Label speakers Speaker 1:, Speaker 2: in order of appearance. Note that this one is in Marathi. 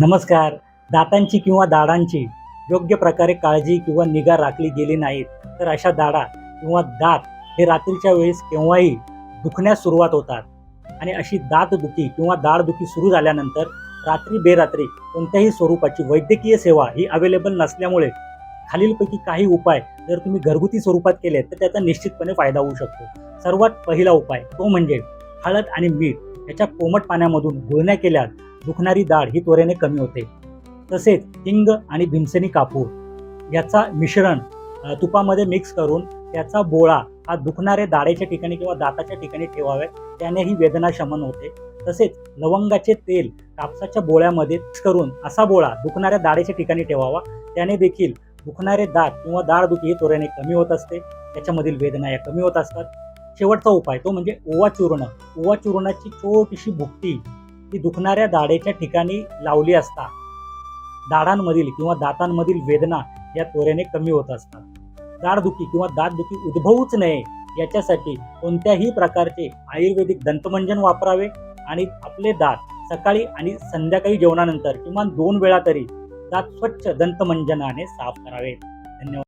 Speaker 1: नमस्कार. दातांची किंवा दाढांची योग्य प्रकारे काळजी किंवा निगा राखली गेली नाहीत तर अशा दाढा किंवा दात हे रात्रीच्या वेळेस केव्हाही दुखण्यास सुरुवात होतात. आणि अशी दातदुखी किंवा दाढदुखी सुरू झाल्यानंतर रात्री बेरात्री कोणत्याही स्वरूपाची वैद्यकीय सेवा ही अवेलेबल नसल्यामुळे खालीलपैकी काही उपाय जर तुम्ही घरगुती स्वरूपात केले तर त्याचा निश्चितपणे फायदा होऊ शकतो. सर्वात पहिला उपाय तो म्हणजे हळद आणि मीठ याच्या कोमट पाण्यामधून गुळण्या केल्यास दुखणारी दाढ ही त्वरेने कमी होते. तसेच हिंग आणि भीमसेनी कापूर याचा मिश्रण तुपामध्ये मिक्स करून त्याचा बोळा हा दुखणाऱ्या दाढेच्या ठिकाणी किंवा दाताच्या ठिकाणी ठेवावे. त्यानेही वेदना शमन होते. तसेच लवंगाचे तेल कापसाच्या बोळ्यामध्ये मिक्स करून असा बोळा दुखणाऱ्या दाढेच्या ठिकाणी ठेवावा. त्याने देखील दुखणारे दात किंवा दाढदुखी ही त्वरेने कमी होत असते. त्याच्यामधील वेदना या कमी होत असतात. शेवटचा उपाय तो म्हणजे ओवा चूर्ण. ओवा चूर्णाची छोटीशी भुकटी ही दुखणाऱ्या दाढेच्या ठिकाणी लावली असता दाढांमधील किंवा दातांमधील वेदना या त्वरेने कमी होत असतात. दाढदुखी किंवा दातदुखी उद्भवूच नये याच्यासाठी कोणत्याही प्रकारचे आयुर्वेदिक दंतमंजन वापरावे आणि आपले दात सकाळी आणि संध्याकाळी जेवणानंतर किमान दोन वेळा तरी दात स्वच्छ दंतमंजनाने साफ करावे धन्यवाद.